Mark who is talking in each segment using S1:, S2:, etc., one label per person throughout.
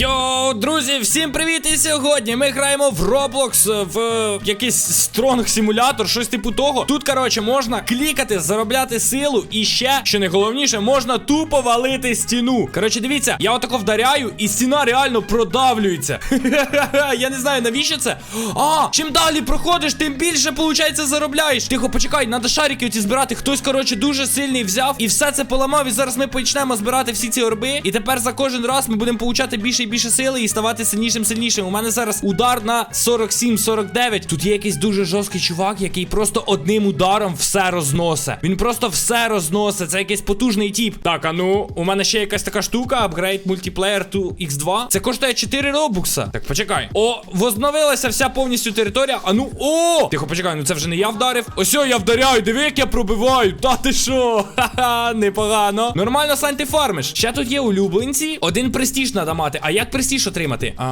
S1: Йоу, друзі, всім привіт! І сьогодні ми граємо в Roblox, в е, якийсь стронг симулятор, щось типу того. Тут, коротше, можна клікати, заробляти силу, і ще, що найголовніше, можна тупо валити стіну. Коротше, дивіться, я отако вдаряю, і стіна реально продавлюється. Я не знаю, навіщо це. А, чим далі проходиш, тим більше, виходить, заробляєш. Тихо, почекай, треба шарики оці збирати. Хтось, коротше, дуже сильний взяв і все це поламав. І зараз ми почнемо збирати всі ці орби. І тепер за кожен раз ми будемо получати більше і більше сили і ставати сильнішим сильнішим. У мене зараз удар на 47-49. Тут є якийсь дуже жорсткий чувак, який просто одним ударом все розносить. Він просто все розносить. Це якийсь потужний тіп. Так, а ну, у мене ще якась така штука, Upgrade Multiplayer to X2. Це коштує 4 робукса. Так, почекай. О, возновилася вся повністю територія. А ну, о! Тихо, почекай, ну це вже не я вдарив. Ось я вдаряю, диви, як я пробиваю. Та ти що? Ха-ха, непогано. Нормально, Сань, ти фармиш. Ще тут є улюбленці. Один престіж треба мати. А як престіж отримати? А,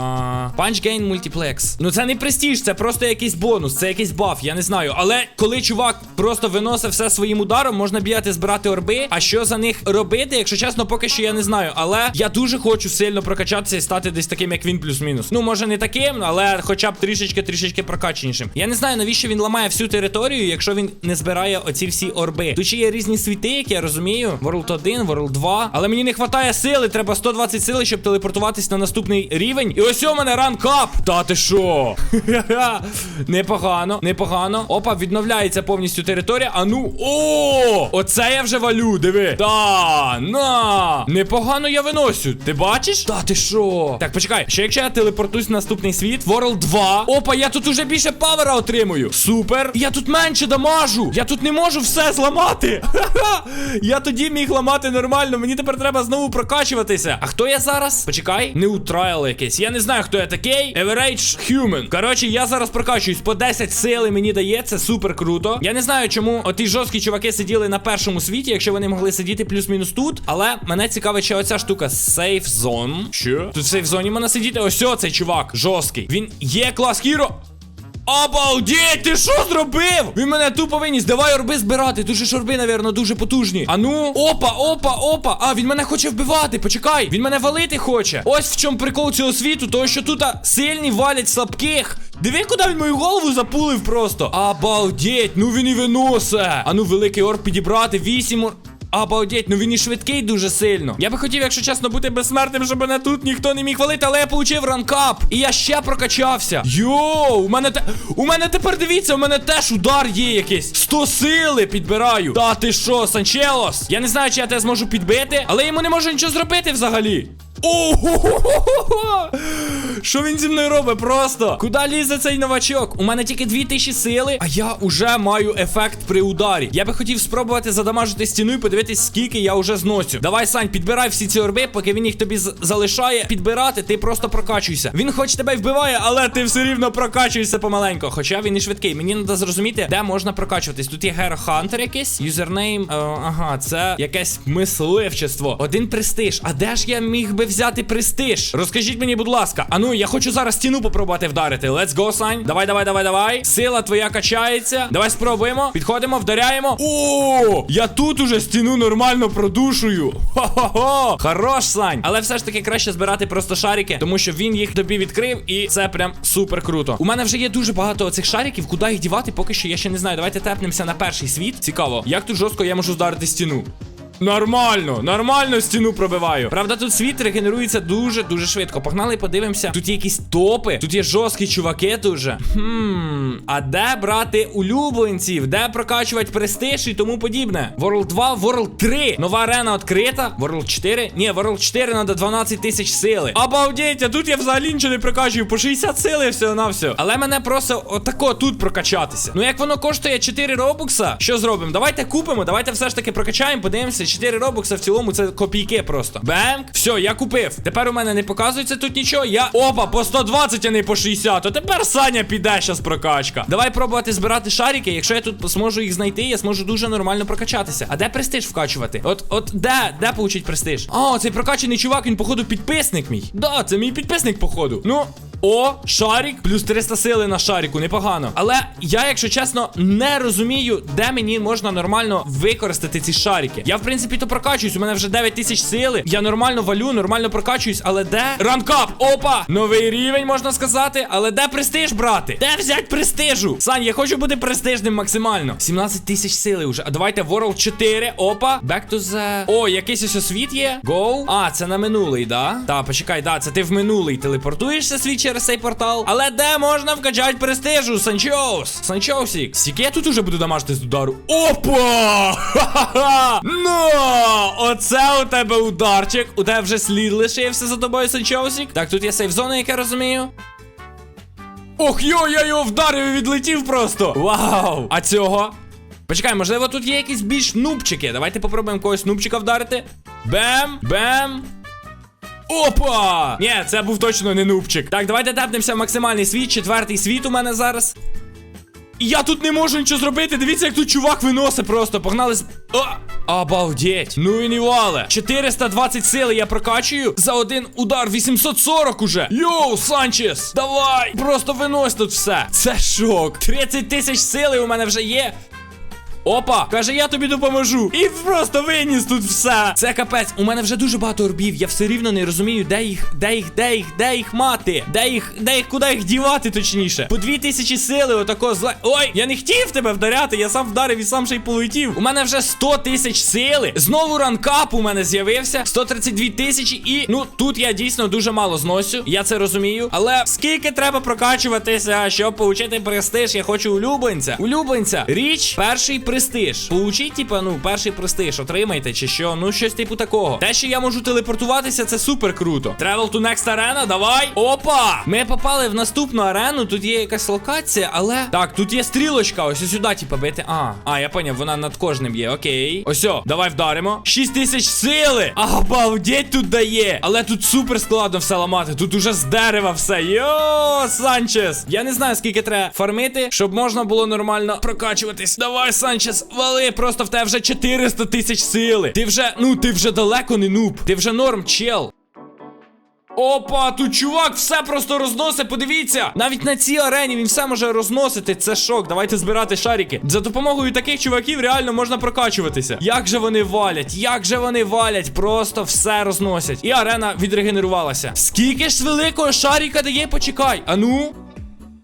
S1: Punch Gain Multiplex. Ну це не престіж, це просто якийсь бонус, це якийсь баф, я не знаю. Але коли чувак просто виносить все своїм ударом, можна бігати збирати орби. А що за них робити, якщо чесно, поки що я не знаю. Але я дуже хочу сильно прокачатися і стати десь таким, як він, плюс-мінус. Ну, може не таким, але хоча б трішечки-трішечки прокаченішим. Я не знаю, навіщо він ламає всю територію, якщо він не збирає оці всі орби. Тут ще є різні світи, як я розумію. World 1, World 2. Але мені не вистачає сили, треба 120 сили, щоб телепортуватись на наступний рівень. І ось у мене ранкап. Та ти що? непогано, непогано. Опа, відновляється повністю територія. А ну, о! Оце я вже валю, диви. Та, на. Непогано я виносю. Ти бачиш? Та ти що? Так, почекай. Що якщо я телепортуюсь в наступний світ? World 2. Опа, я тут уже більше павера отримую. Супер. Я тут менше дамажу. Я тут не можу все зламати. Я тоді міг ламати нормально. Мені тепер треба знову прокачуватися. А хто я зараз? Почекай. Неутрайл якийсь. Я не знаю, хто я такий. Average Human. Коротше, я зараз прокачуюсь. По 10 сили мені дається. Супер круто. Я не знаю, чому оті жорсткі чуваки сиділи на першому світі, якщо вони могли сидіти плюс-мінус тут. Але мене цікавить ще оця штука. Safe Zone. Що? Тут в сейф зоні можна сидіти. Ось цей чувак. Жорсткий. Він є клас хіро. Обалдеть, ти що зробив? Він мене тупо виніс. Давай орби збирати. Дуже ж орби, навірно, дуже потужні. А ну, опа, опа, опа. А, він мене хоче вбивати. Почекай. Він мене валити хоче. Ось в чому прикол цього світу, того що тут сильні валять слабких. Диви, куди він мою голову запулив просто. Обалдеть, ну він і виносе. А ну, великий орб підібрати. Вісім ор... Обалдеть, ну він і швидкий дуже сильно. Я би хотів, якщо чесно, бути безсмертним, щоб мене тут ніхто не міг валити, але я получив ранкап. І я ще прокачався. Йоу, у мене те. У мене тепер дивіться, у мене теж удар є якийсь. 100 сили підбираю. Та ти що, Санчелос? Я не знаю, чи я тебе зможу підбити, але йому не можу нічого зробити взагалі. Ого! Що він зі мною робить просто? Куди лізе цей новачок? У мене тільки 2000 сили, а я уже маю ефект при ударі. Я би хотів спробувати задамажити стіну і подивитись, скільки я вже зносю. Давай, Сань, підбирай всі ці орби, поки він їх тобі залишає. Підбирати, ти просто прокачуйся. Він хоч тебе вбиває, але ти все рівно прокачуєшся помаленько. Хоча він і швидкий. Мені треба зрозуміти, де можна прокачуватись. Тут є Hunter якийсь, юзернейм. Е, ага, це якесь мисливчество. Один престиж. А де ж я міг би взяти престиж? Розкажіть мені, будь ласка. А ну, я хочу зараз стіну попробувати вдарити. Let's go, Сань. Давай, давай, давай, давай. Сила твоя качається. Давай спробуємо. Підходимо, вдаряємо. О! Я тут уже стіну нормально продушую. Хо-хо-хо! Хорош, Сань. Але все ж таки краще збирати просто шарики, тому що він їх тобі відкрив, і це прям супер круто. У мене вже є дуже багато оцих шариків. Куди їх дівати, поки що я ще не знаю. Давайте тепнемося на перший світ. Цікаво, як тут жорстко я можу вдарити стіну. Нормально, нормально стіну пробиваю. Правда, тут світ регенерується дуже-дуже швидко. Погнали, подивимося. Тут є якісь топи, тут є жорсткі чуваки дуже. Хм, а де брати улюбленців? Де прокачувати престиж і тому подібне? World 2, World 3. Нова арена відкрита. World 4. Ні, World 4 треба 12 тисяч сили. Обалдеть, а тут я взагалі нічого не прокачую. По 60 сили всього на все. Але мене просто отако тут прокачатися. Ну як воно коштує 4 робукса, що зробимо? Давайте купимо, давайте все ж таки прокачаємо, подивимося. 4 робокса в цілому це копійки просто. Бемк. Все, я купив. Тепер у мене не показується тут нічого. Я. Опа, по 120, а не по 60. А тепер Саня піде щас прокачка. Давай пробувати збирати шарики. Якщо я тут зможу їх знайти, я зможу дуже нормально прокачатися. А де престиж вкачувати? От, от де, де получить престиж? О, цей прокачаний чувак, він, походу, підписник мій. Да, це мій підписник, походу. Ну, О, шарик, плюс 300 сили на шарику, непогано. Але я, якщо чесно, не розумію, де мені можна нормально використати ці шарики. Я, в принципі, то прокачуюсь. У мене вже 9 тисяч сили. Я нормально валю, нормально прокачуюсь, але де? Ранкап! Опа! Новий рівень, можна сказати. Але де престиж брати? Де взять престижу? Сань, я хочу бути престижним максимально. 17 тисяч сили вже. А давайте World 4. Опа. Back to the... О, якийсь ось світ є. Go. А, це на минулий, да? Та, почекай, да, це ти в минулий телепортуєшся світ через цей портал. Але де можна вкачати престижу? Санчоус. Санчоусік. Скільки я тут уже буду дамажити з удару? Опа! Ха-ха-ха! Ну! Оце у тебе ударчик. У тебе вже слід лишився за тобою, Санчоусік. Так, тут є сейф зона, як я розумію. Ох, йо, я його вдарив і відлетів просто. Вау! А цього? Почекай, можливо, тут є якісь більш нубчики. Давайте попробуємо когось нубчика вдарити. Бем, бем. Опа! Ні, це був точно не нубчик. Так, давайте тепнемося в максимальний світ. Четвертий світ у мене зараз. Я тут не можу нічого зробити. Дивіться, як тут чувак виносить просто. Погнали! Обалдеть. Ну і не вале. 420 сили я прокачую за один удар. 840 уже. Йоу, Санчес, давай! Просто винось тут все. Це шок. 30 тисяч сили у мене вже є. Опа, каже, я тобі допоможу. І просто виніс тут все. Це капець. У мене вже дуже багато орбів. Я все рівно не розумію, де їх, де їх, де їх, де їх мати. Де їх, де їх, куди їх дівати, точніше. По дві тисячі сили, отако зла. Ой, я не хотів тебе вдаряти, я сам вдарив і сам ще й полетів. У мене вже 100 тисяч сили. Знову ранкап у мене з'явився. 132 тисячі. І ну тут я дійсно дуже мало зносю. Я це розумію. Але скільки треба прокачуватися, щоб получити престиж? Я хочу улюбленця. Улюбленця. Річ, перший престиж. Получіть, типа, ну, перший престиж, отримайте, чи що, ну щось типу такого. Те, що я можу телепортуватися, це супер круто. Travel to next arena, давай. Опа! Ми попали в наступну арену. Тут є якась локація, але. Так, тут є стрілочка. Ось сюди, типа, бити. А, а, я поняв, вона над кожним є. Окей. Ось, давай вдаримо. 6 тисяч сили. Обалдеть тут дає. Але тут супер складно все ламати. Тут уже з дерева все. Йо, Санчес. Я не знаю, скільки треба фармити, щоб можна було нормально прокачуватись. Давай, Санчес, вали. Просто в тебе вже 400 тисяч сили. Ти вже, ну, ти вже далеко не нуб. Ти вже норм, чел. Опа, тут чувак все просто розносить, подивіться. Навіть на цій арені він все може розносити. Це шок. Давайте збирати шарики. За допомогою таких чуваків реально можна прокачуватися. Як же вони валять? Як же вони валять? Просто все розносять. І арена відрегенерувалася. Скільки ж великого шарика дає? Почекай. А ну.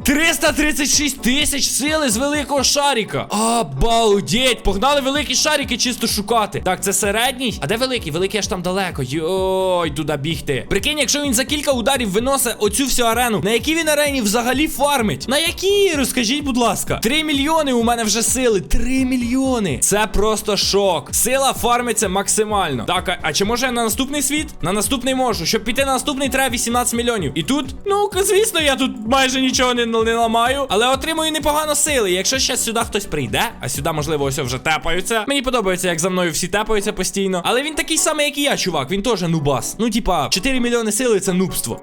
S1: 336 тисяч сили з великого шарика. Обалдеть! Погнали великі шарики чисто шукати. Так, це середній. А де великий? Великий аж там далеко. Йой, туди бігти. Прикинь, якщо він за кілька ударів виносить оцю всю арену. На якій він арені взагалі фармить? На якій? Розкажіть, будь ласка. 3 мільйони у мене вже сили. 3 мільйони. Це просто шок. Сила фармиться максимально. Так, а, а чи може я на наступний світ? На наступний можу. Щоб піти на наступний, треба 18 мільйонів. І тут, ну, звісно, я тут майже нічого не, не ламаю, але отримую непогано сили. Якщо ще сюди хтось прийде, а сюди, можливо, ось вже тепаються. Мені подобається, як за мною всі тепаються постійно. Але він такий самий, як і я, чувак. Він теж нубас. Ну, типа, 4 мільйони сили це нубство.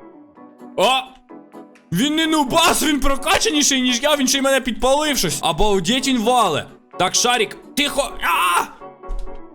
S1: О! Він не нубас, він прокачаніший, ніж я, він ще й мене підпалив щось. Обалдеть він вале. Так, шарик, тихо. А!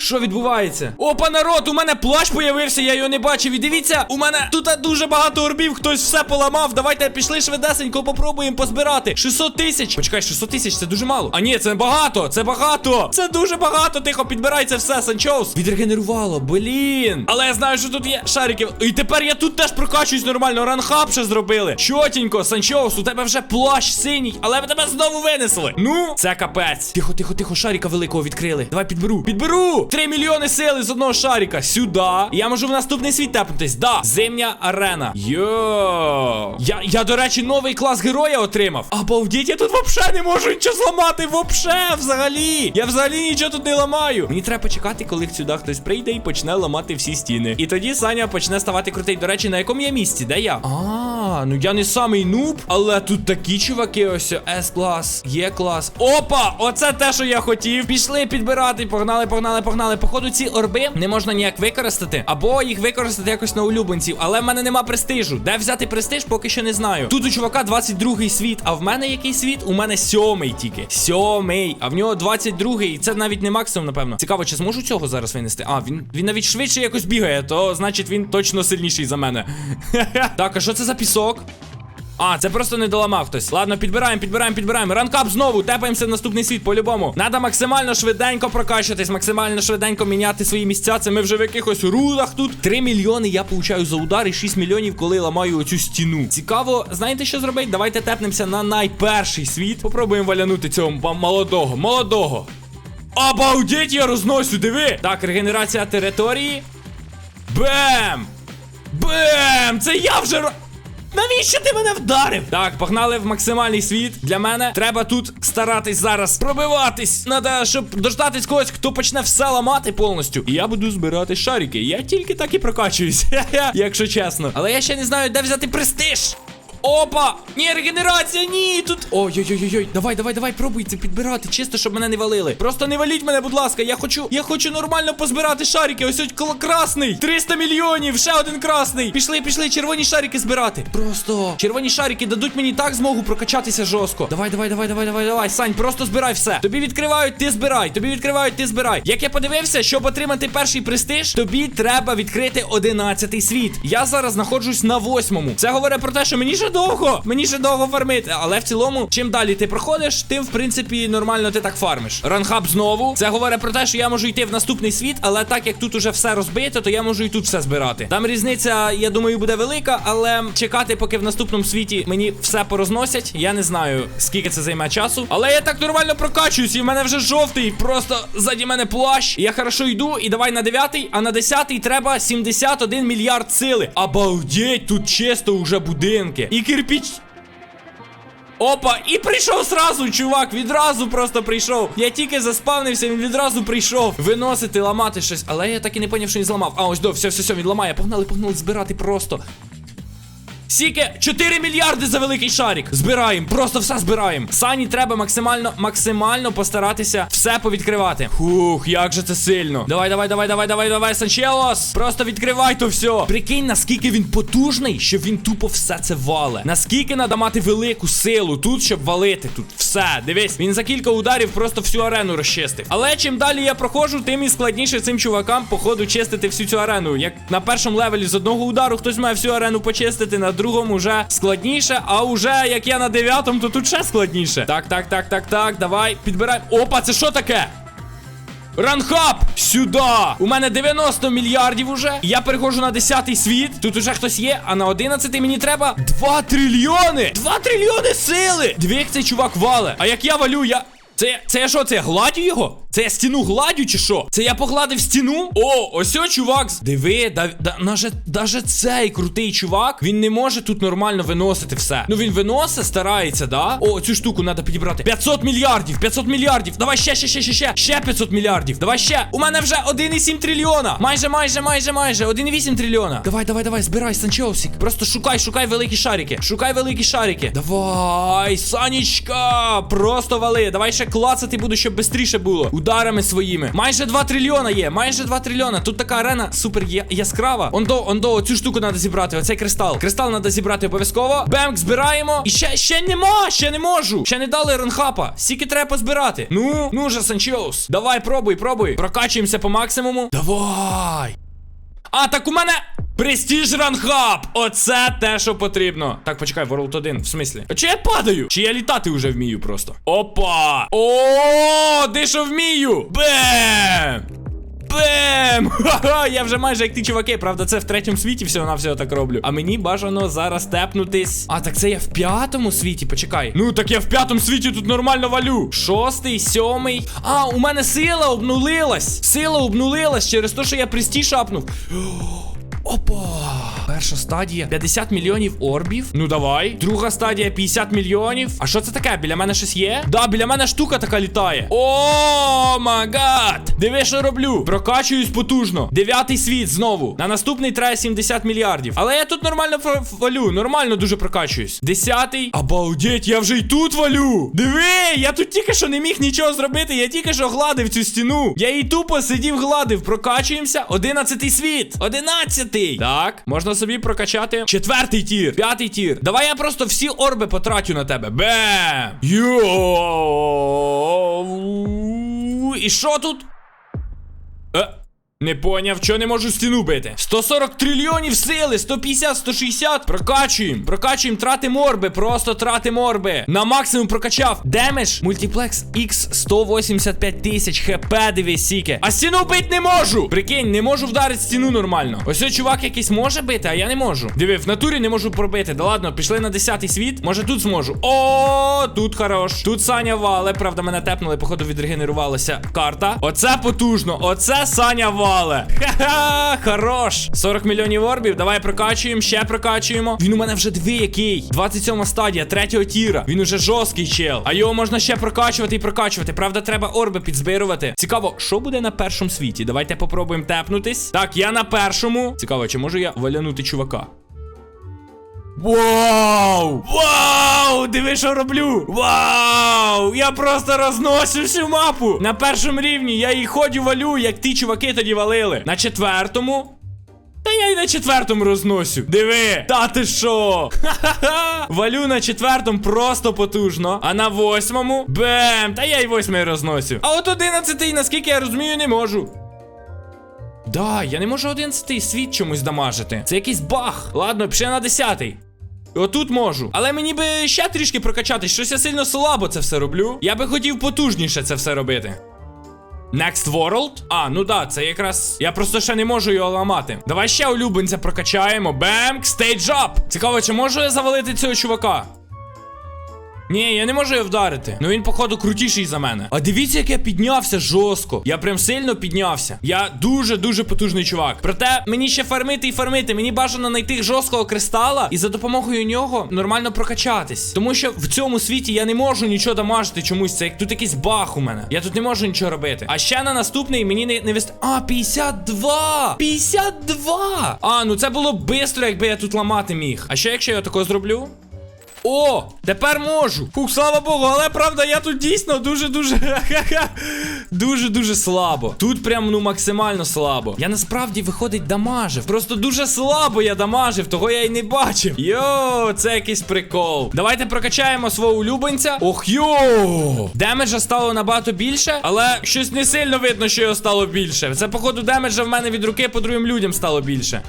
S1: Що відбувається? Опа, народ, у мене плащ появився, я його не бачив. І дивіться, у мене тут дуже багато орбів, хтось все поламав. Давайте пішли швидесенько, попробуємо позбирати. 600 тисяч. Почекай, 600 тисяч це дуже мало. А ні, це багато, це багато. Це дуже багато. Тихо, підбирай все, Санчоус. Відрегенерувало, блін. Але я знаю, що тут є шариків. І тепер я тут теж прокачуюсь нормально. Ранхап ще зробили. Чотенько, Санчоус, у тебе вже плащ синій, але ми тебе знову винесли. Ну, це капець. Тихо, тихо, тихо, шарика великого відкрили. Давай підберу. Підберу! 3 мільйони сили з одного шарика. Сюди. Я можу в наступний світ тепнутись. Да. Зимня арена. Йо. Я, я, до речі, новий клас героя отримав. Обалдіть, я тут вообще не можу нічого зламати. Вообще, взагалі. Я взагалі нічого тут не ламаю. Мені треба почекати, коли сюди хтось прийде і почне ламати всі стіни. І тоді Саня почне ставати крутий. До речі, на якому я місці? Де я? А, ну я не самий нуб, але тут такі чуваки, ось С клас, Є клас. Опа! Оце те, що я хотів. Пішли підбирати. Погнали, погнали, погнали. Походу, ці орби не можна ніяк використати, або їх використати якось на улюбленців. Але в мене нема престижу. Де взяти престиж, поки що не знаю. Тут у чувака 22-й світ. А в мене який світ? У мене сьомий тільки. Сьомий. А в нього 22-й. І Це навіть не максимум, напевно. Цікаво, чи зможу цього зараз винести? А, він він навіть швидше якось бігає, то значить він точно сильніший за мене. так, а що це за пісок? А, це просто не доламав хтось. Ладно, підбираємо, підбираємо, підбираємо. Ранкап знову, тепаємося в наступний світ по-любому. Надо максимально швиденько прокачатись, максимально швиденько міняти свої місця. Це ми вже в якихось рудах тут. 3 мільйони я получаю за удар і 6 мільйонів, коли ламаю оцю стіну. Цікаво, знаєте, що зробити? Давайте тепнемося на найперший світ. Попробуємо валянути цього молодого, молодого. Обалдеть, я розносю, диви! Так, регенерація території. Бем! Бем! Це я вже. Навіщо ти мене вдарив? Так, погнали в максимальний світ. Для мене треба тут старатись зараз пробиватись. Надо, щоб дождатись когось, хто почне все ламати повністю. І я буду збирати шарики. Я тільки так і прокачуюсь. Якщо чесно. Але я ще не знаю, де взяти престиж. Опа! Ні, регенерація, ні, тут. Ой-ой-ой-ой, давай, давай, давай, пробуй це підбирати, чисто, щоб мене не валили. Просто не валіть мене, будь ласка. Я хочу, я хочу нормально позбирати шарики. Ось ось красний. 300 мільйонів, ще один красний. Пішли, пішли, червоні шарики збирати. Просто червоні шарики дадуть мені так змогу прокачатися жорстко. Давай, давай, давай, давай, давай, давай. Сань, просто збирай все. Тобі відкривають, ти збирай. Тобі відкривають, ти збирай. Як я подивився, щоб отримати перший престиж, тобі треба відкрити 11 світ. Я зараз знаходжусь на восьмому. Це говорить про те, що мені ще довго. Мені ще довго фармити. Але в цілому, чим далі ти проходиш, тим в принципі нормально ти так фармиш. Ранхаб знову. Це говорить про те, що я можу йти в наступний світ, але так як тут уже все розбито, то я можу і тут все збирати. Там різниця, я думаю, буде велика, але чекати, поки в наступному світі мені все порозносять. Я не знаю, скільки це займе часу. Але я так нормально прокачуюсь, і в мене вже жовтий. Просто ззаді мене плащ. Я хорошо йду, і давай на дев'ятий, а на десятий треба 71 мільярд сили. Обалдеть, тут чисто уже будинки. І кирпіч. Опа, і прийшов сразу, чувак, відразу просто прийшов. Я тільки заспавнився, він відразу прийшов. Виносити, ламати щось. Але я так і не поняв, що він зламав. А ось до, все, все, все, він ламає. Погнали, погнали збирати просто. Сіке 4 мільярди за великий шарик. Збираємо, просто все збираємо. Сані треба максимально, максимально постаратися все повідкривати. Фух, як же це сильно. Давай, давай, давай, давай, давай, давай, Санчелос. Просто відкривай то все. Прикинь, наскільки він потужний, що він тупо все це вале. Наскільки треба мати велику силу тут, щоб валити тут все. Дивись, він за кілька ударів просто всю арену розчистив. Але чим далі я проходжу, тим і складніше цим чувакам, походу, чистити всю цю арену. Як на першому левелі з одного удару хтось має всю арену почистити, на другому вже складніше. А уже як я на дев'ятому, то тут ще складніше. Так, так, так, так, так. Давай, підбирай. Опа, це що таке? Ранхап! Сюди! У мене 90 мільярдів уже. Я переходжу на 10 світ. Тут уже хтось є, а на 11 мені треба 2 трильйони! 2 трильйони сили! Дві цей чувак вале. А як я валю, я. Це, це я що, це гладю його? Це я стіну гладю чи що? Це я погладив стіну? О, ось о, чувак. Диви, да, да, наже, даже цей крутий чувак, він не може тут нормально виносити все. Ну він виносить, старається, да? О, цю штуку треба підібрати. 500 мільярдів, 500 мільярдів. Давай ще, ще, ще, ще, ще. Ще 500 мільярдів. Давай ще. У мене вже 1,7 трильйона. Майже, майже, майже, майже. 1,8 трильйона. Давай, давай, давай, збирай, Санчосик. Просто шукай, шукай великі шарики. Шукай великі шарики. Давай, Санечка. Просто вали. Давай ще клацати буду, щоб швидше було. Ударами своїми. Майже 2 трильйона є. Майже 2 трильйона. Тут така арена супер яскрава. Ондо, ондо, цю штуку треба зібрати. Оцей кристал. Кристал треба зібрати обов'язково. Бемк, збираємо. І ще, ще нема. Ще не можу. Ще не дали ранхапа. Скільки треба позбирати. Ну, ну же, Санчоус. Давай, пробуй, пробуй. Прокачуємося по максимуму. Давай. А, так у мене. Престіж ранхаб! Оце те, що потрібно. Так, почекай, World 1, в смислі. Чи я падаю? Чи я літати вже вмію просто? Опа! О, де що вмію? Бем! Бем! Ха-ха, я вже майже як ті чуваки, правда, це в третьому світі всього на всього так роблю. А мені бажано зараз тепнутись. А, так це я в п'ятому світі, почекай. Ну, так я в п'ятому світі тут нормально валю. Шостий, сьомий. А, у мене сила обнулилась. Сила обнулилась через те, що я престіж апнув. Опа! Перша стадія 50 мільйонів орбів. Ну давай. Друга стадія 50 мільйонів. А що це таке? Біля мене щось є? Да, біля мене штука така літає. О, магад! Диви, що роблю. Прокачуюсь потужно. Дев'ятий світ знову. На наступний треба 70 мільярдів. Але я тут нормально валю. Нормально дуже прокачуюсь. Десятий. Обалдеть, я вже й тут валю. Диви, я тут тільки що не міг нічого зробити. Я тільки що гладив цю стіну. Я її тупо сидів, гладив. Прокачуємося. Одинадцятий світ. Одинадцятий. Так, можна собі прокачати. Четвертий тір. П'ятий тір. Давай я просто всі орби потрачу на тебе. Бем! Йоу! І що тут? Е, Не поняв, чого не можу стіну бити. 140 трильйонів сили, 150, 160. Прокачуємо. Прокачуємо, тратимо орби, просто тратимо орби. На максимум прокачав. Демедж, мультиплекс X 185 тисяч хп, дивись, сіки. А стіну бити не можу. Прикинь, не можу вдарити стіну нормально. Ось цей чувак якийсь може бити, а я не можу. Диви, в натурі не можу пробити. Да ладно, пішли на 10 світ. Може тут зможу. О, тут хорош. Тут Саня вале. Правда, мене тепнули, походу відрегенерувалася карта. Оце потужно. Оце Саня вале. Ха-ха, хорош. 40 мільйонів орбів. Давай прокачуємо, ще прокачуємо. Він у мене вже дві який. 27 стадія, третього тіра. Він уже жорсткий чел. А його можна ще прокачувати і прокачувати. Правда, треба орби підзбирувати. Цікаво, що буде на першому світі? Давайте попробуємо тепнутись. Так, я на першому. Цікаво, чи можу я валянути чувака? Вау! Вау! Диви, що роблю! Вау! Я просто розносю всю мапу! На першому рівні я її ходю валю, як ті чуваки тоді валили. На четвертому. Та я й на четвертому розносю. Диви! Та ти що? Ха-ха-ха! Валю на четвертому просто потужно. А на восьмому. Бем! Та я й восьмий розносю. А от одинадцятий, наскільки я розумію, не можу. Да, я не можу 11 світ чомусь дамажити. Це якийсь баг. Ладно, пішли на 10. Отут можу. Але мені би ще трішки прокачатись. Щось я сильно слабо це все роблю. Я би хотів потужніше це все робити. Next World? А, ну да, це якраз. Я просто ще не можу його ламати. Давай ще улюбленця прокачаємо. Бемк, стейдж ап. Цікаво, чи можу я завалити цього чувака? Ні, я не можу його вдарити. Ну він, походу, крутіший за мене. А дивіться, як я піднявся жорстко. Я прям сильно піднявся. Я дуже-дуже потужний чувак. Проте мені ще фармити і фармити. Мені бажано знайти жорсткого кристала і за допомогою нього нормально прокачатись. Тому що в цьому світі я не можу нічого дамажити чомусь. Це як тут якийсь баг у мене. Я тут не можу нічого робити. А ще на наступний мені не, не вист... А, 52! 52! А, ну це було бистро, якби я тут ламати міг. А що якщо я тако зроблю? О, тепер можу. Фух, слава Богу, але правда, я тут дійсно дуже-дуже. Дуже-дуже слабо. Тут прям ну максимально слабо. Я насправді виходить дамажив. Просто дуже слабо я дамажив, того я й не бачив. Йо, це якийсь прикол. Давайте прокачаємо свого улюбленця. Ох йо! Демеджа стало набагато більше, але щось не сильно видно, що його стало більше. Це, походу, демеджа в мене від руки по другим людям стало більше.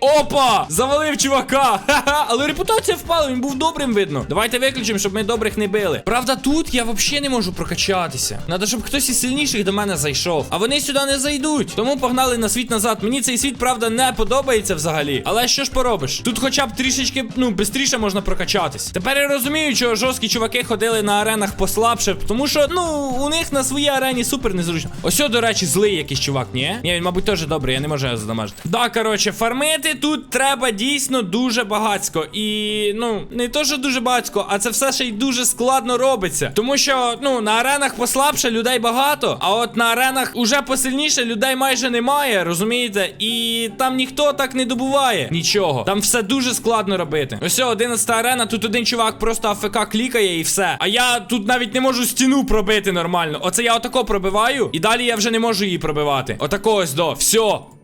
S1: Опа! Завалив чувака! Ха-ха! Але репутація впала, він був добрим видно. Давайте виключимо, щоб ми добрих не били. Правда, тут я взагалі не можу прокачатися. Надо, щоб хтось із сильніших до мене зайшов. А вони сюди не зайдуть. Тому погнали на світ назад. Мені цей світ, правда, не подобається взагалі. Але що ж поробиш? Тут хоча б трішечки, ну, швидше можна прокачатись. Тепер я розумію, чого жорсткі чуваки ходили на аренах послабше, тому що, ну, у них на своїй арені супер незручно. Ось, до речі, злий якийсь чувак, ні? Ні, він, мабуть, теж добрий, я не можу його задамажити. Да, коротше, фармити тут треба дійсно дуже багацько. І, ну, не то, що дуже багацько, а це все ще й дуже складно робиться. Тому що, ну, на аренах послабше людей багато, а от на аренах уже посильніше людей майже немає, розумієте? І там ніхто так не добуває нічого. Там все дуже складно робити. Ось, 11 арена, тут один чувак просто АФК клікає і все. А я тут навіть не можу стіну пробити нормально. Оце я отако пробиваю, і далі я вже не можу її пробивати. Отако ось до. Все.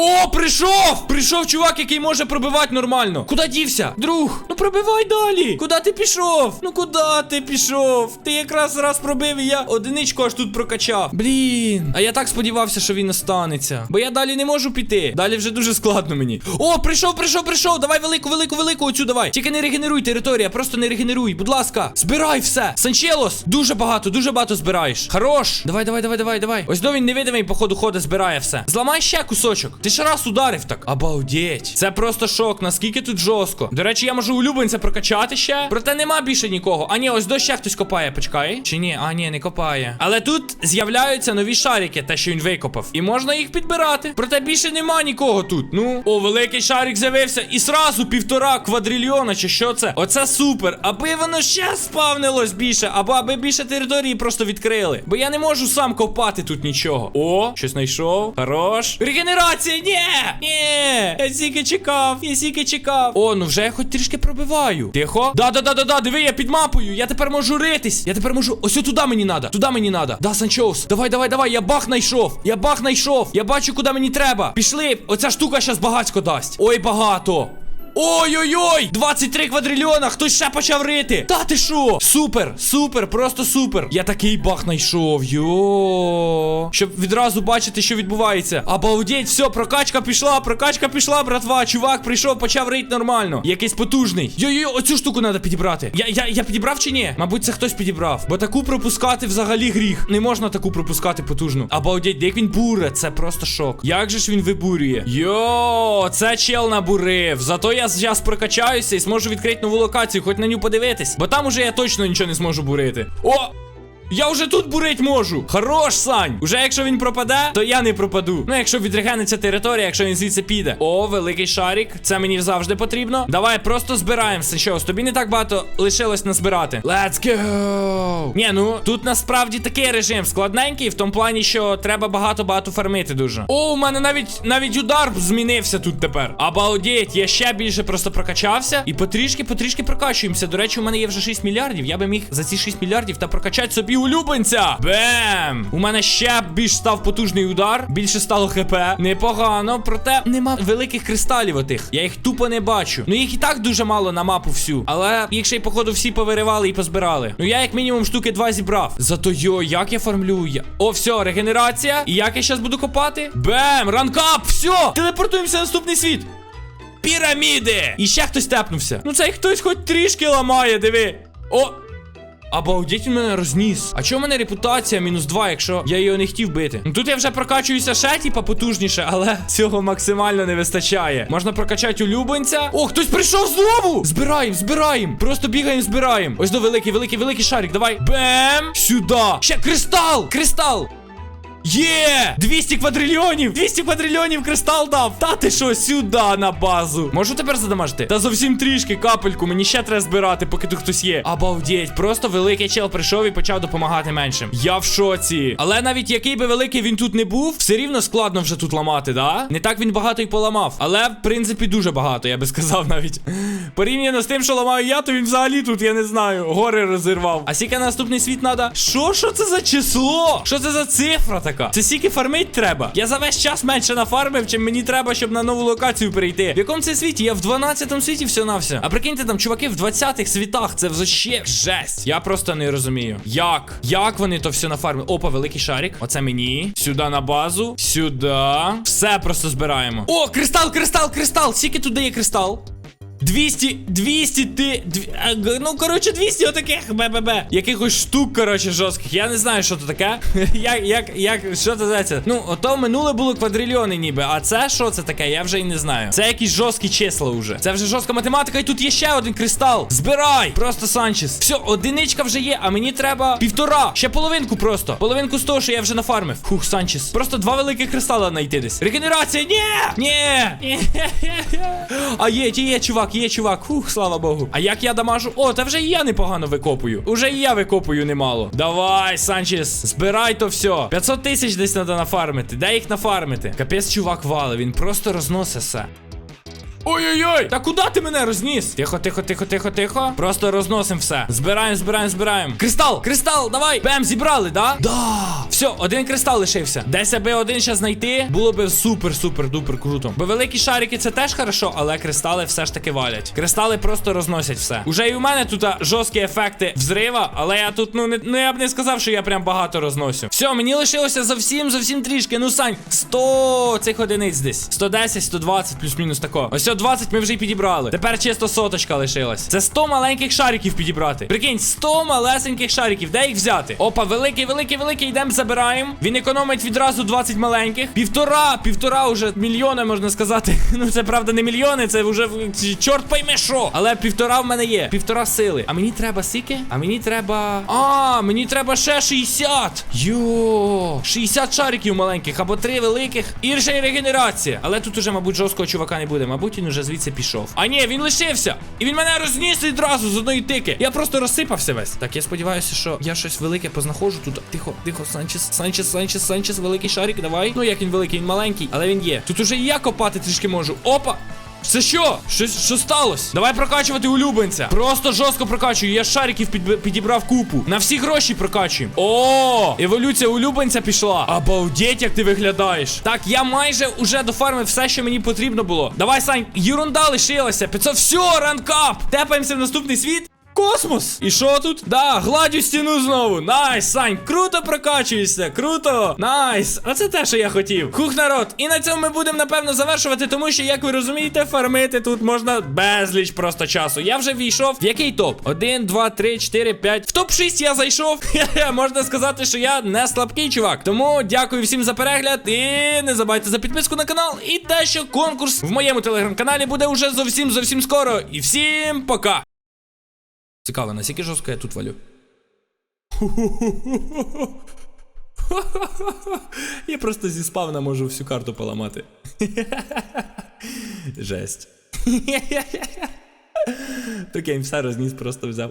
S1: О, прийшов! Прийшов чувак, який може пробивати нормально. Куди дівся? Друг, ну пробивай далі. Куди ти пішов? Ну куди ти пішов? Ти якраз раз пробив і я одиничку аж тут прокачав. Блін. А я так сподівався, що він останеться. Бо я далі не можу піти. Далі вже дуже складно мені. О, прийшов, прийшов, прийшов. Давай велику, велику, велику оцю давай. Тільки не регенеруй територія, просто не регенеруй. Будь ласка, збирай все. Санчелос, дуже багато, дуже багато збираєш. Хорош. Давай, давай, давай, давай, давай. Ось до він невидимий, походу, ходить, збирає все. Зламай ще кусочок. Ти ще раз ударив так. Обалдеть. Це просто шок, наскільки тут жорстко. До речі, я можу улюбленця прокачати ще. Проте нема більше нікого. А ні, ось до ще хтось копає, почекай. Чи ні? А, ні, не копає. Але тут з'являються нові шарики, те, що він викопав. І можна їх підбирати. Проте більше нема нікого тут. Ну, о, великий шарик з'явився. І сразу півтора квадрильйона, чи що це? Оце супер. Аби воно ще спавнилось більше, або аби більше території просто відкрили. Бо я не можу сам копати тут нічого. О, щось знайшов. Хорош. Регенерація, ні! Ні! Я стільки чекав, я стільки чекав. О, ну вже я хоч трішки пробиваю. Тихо. Да, да, да, да, да, диви, я під мапою. Я тепер можу ритись. Я тепер можу. Ось туди мені надо. Туди мені надо. Да, Санчоус. Давай, давай, давай. Я бах знайшов. Я бах знайшов. Я бачу, куди мені треба. Пішли. Оця штука зараз багацько дасть. Ой, багато. Ой-ой-ой! 23 квадрильйона! Хтось ще почав рити! Та ти що? Супер, супер, просто супер! Я такий бах знайшов. Йо. Щоб відразу бачити, що відбувається. Обалдеть, все, прокачка пішла, прокачка пішла, братва. Чувак прийшов, почав рить нормально. Якийсь потужний. Йо-йо, оцю штуку треба підібрати. Я, я, я підібрав чи ні? Мабуть, це хтось підібрав. Бо таку пропускати взагалі гріх. Не можна таку пропускати потужну. Обалдеть, як він буре, це просто шок. Як же ж він вибурює? Йо, це чел набурив. Зато я зараз прокачаюся і зможу відкрити нову локацію, хоч на ню подивитись. Бо там уже я точно нічого не зможу бурити. О! Я вже тут бурить можу. Хорош, Сань. Уже якщо він пропаде, то я не пропаду. Ну, якщо відрегениться територія, якщо він звідси піде. О, великий шарик. Це мені завжди потрібно. Давай просто збираємося. Що, тобі не так багато лишилось назбирати. Let's go! Ні, ну тут насправді такий режим складненький, в тому плані, що треба багато-багато фармити дуже. О, у мене навіть навіть удар змінився тут тепер. Обалдеть, я ще більше просто прокачався. І потрішки, потрішки прокачуємося. До речі, у мене є вже 6 мільярдів. Я би міг за ці 6 мільярдів та прокачати собі улюбленця. Бем! У мене ще більш став потужний удар, більше стало хп. Непогано, проте нема великих кристалів отих. Я їх тупо не бачу. Ну їх і так дуже мало на мапу всю. Але їх ще й, походу, всі повиривали і позбирали. Ну я як мінімум штуки два зібрав. Зато йо, як я формлюю. Я... О, все, регенерація. І як я зараз буду копати? Бем! Ранкап! Все! Телепортуємося в наступний світ. Піраміди! І ще хтось тепнувся. Ну цей хтось хоч трішки ламає, диви. О! Обалдеть він мене розніс. А чого в мене репутація мінус 2, якщо я його не хотів бити? Ну тут я вже прокачуюся ще, типа, потужніше, але цього максимально не вистачає. Можна прокачати улюбленця. О, хтось прийшов знову! Збираємо, збираємо. Просто бігаємо, збираємо. Ось до великий, великий, великий шарик. Давай. Бем! Сюди! Ще кристал! Кристал! Є! 200 квадрильйонів! 200 квадрильйонів кристал дав! Та ти що, сюди на базу? Можу тепер задамажити? Та зовсім трішки, капельку, мені ще треба збирати, поки тут хтось є. Обалдеть, просто великий чел прийшов і почав допомагати меншим. Я в шоці. Але навіть який би великий він тут не був, все рівно складно вже тут ламати, да? Не так він багато й поламав. Але, в принципі, дуже багато, я би сказав навіть. Порівняно з тим, що ламаю я, то він взагалі тут, я не знаю, гори розірвав. А скільки наступний світ надо? Що? Що це за число? Що це за цифра така? Це скільки фармить треба? Я за весь час менше нафармив, чим мені треба, щоб на нову локацію перейти. В якому це світі? Я в 12 світі все на все. А прикиньте, там чуваки в 20-х світах. Це взагалі жесть. Я просто не розумію. Як? Як вони то все нафармили? Опа, великий шарик. Оце мені. Сюди на базу. Сюди. Все просто збираємо. О, кристал, кристал, кристал. Скільки тут дає кристал? 200, 200 ти. дві- ну, коротше, 200 отаких БББ. Якихось штук, коротше, жорстких. Я не знаю, що це таке. як, як, як, що це зветься? Ну, ото минуле було квадрильйони ніби. А це що це таке? Я вже і не знаю. Це якісь жорсткі числа вже. Це вже жорстка математика, і тут є ще один кристал. Збирай! Просто Санчес. Все, одиничка вже є, а мені треба півтора. Ще половинку просто. Половинку з того, що я вже нафармив. Хух, Санчес. Просто два великих кристала знайти десь. Регенерація! Ні! Ні! А є, є, є, чувак, є, чувак. Фух, слава Богу. А як я дамажу? О, та вже і я непогано викопую. Уже і я викопую немало. Давай, Санчес, збирай то все. 500 тисяч десь треба нафармити. Де їх нафармити? Капець, чувак вали, він просто розносить все. Ой-ой-ой! Та куди ти мене розніс? Тихо, тихо, тихо, тихо, тихо. Просто розносим все. Збираємо, збираємо, збираємо. Кристал! Кристал! Давай! Бем, зібрали, да? Да! Все, один кристал лишився. Десь аби один ще знайти, було би супер-супер-дупер круто. Бо великі шарики це теж хорошо, але кристали все ж таки валять. Кристали просто розносять все. Уже і у мене тут жорсткі ефекти взрива, але я тут, ну не ну я б не сказав, що я прям багато розносю. Все, мені лишилося зовсім, зовсім трішки. Ну, Сань, 100 цих одиниць десь. 110, 120, плюс-мінус тако. Ось 20 ми вже й підібрали. Тепер чисто соточка лишилась. Це 100 маленьких шариків підібрати. Прикинь, 100 малесеньких шариків. Де їх взяти? Опа, великий, великий, великий. Йдемо, забираємо. Він економить відразу 20 маленьких. Півтора, півтора уже мільйони, можна сказати. Ну це правда не мільйони, це вже чорт пойме що. Але півтора в мене є. Півтора сили. А мені треба скільки? А мені треба. А, мені треба ще 60. Йо, 60 шариків маленьких або три великих. І й регенерація. Але тут уже, мабуть, жорсткого чувака не буде. Мабуть, він уже звідси пішов. А ні, він лишився. І він мене розніс відразу з одної тики. Я просто розсипався весь. Так, я сподіваюся, що я щось велике познаходжу тут. Тихо, тихо, Санчес, Санчес, Санчес, Санчес, великий шарик, давай. Ну як він великий, він маленький, але він є. Тут уже я копати трішки можу. Опа! Це що? Щось що сталося? Давай прокачувати улюбленця. Просто жорстко прокачую. Я шариків під, підібрав купу. На всі гроші прокачуємо. О, еволюція улюбленця пішла. Обалдеть, як ти виглядаєш. Так, я майже уже дофармив все, що мені потрібно було. Давай, Сань, ерунда лишилася. 500, все, ранкап. Тепаємося в наступний світ. Космос! І що тут? Да, гладю стіну знову. Найс, Сань, круто прокачуєшся, круто. Найс. Оце те, що я хотів. Хух, народ. І на цьому ми будемо напевно завершувати, тому що, як ви розумієте, фармити тут можна безліч просто часу. Я вже війшов. В який топ? 1, 2, 3, 4, 5. В топ 6 я зайшов. Можна сказати, що я не слабкий чувак. Тому дякую всім за перегляд. І не забувайте за підписку на канал. І те, що конкурс в моєму телеграм-каналі буде уже зовсім зовсім скоро. І всім пока. Цікаво, наскільки жорстко я тут валю. Я просто зі спавна можу всю карту поламати. Жесть. Прикинь, все розніс, просто взяв.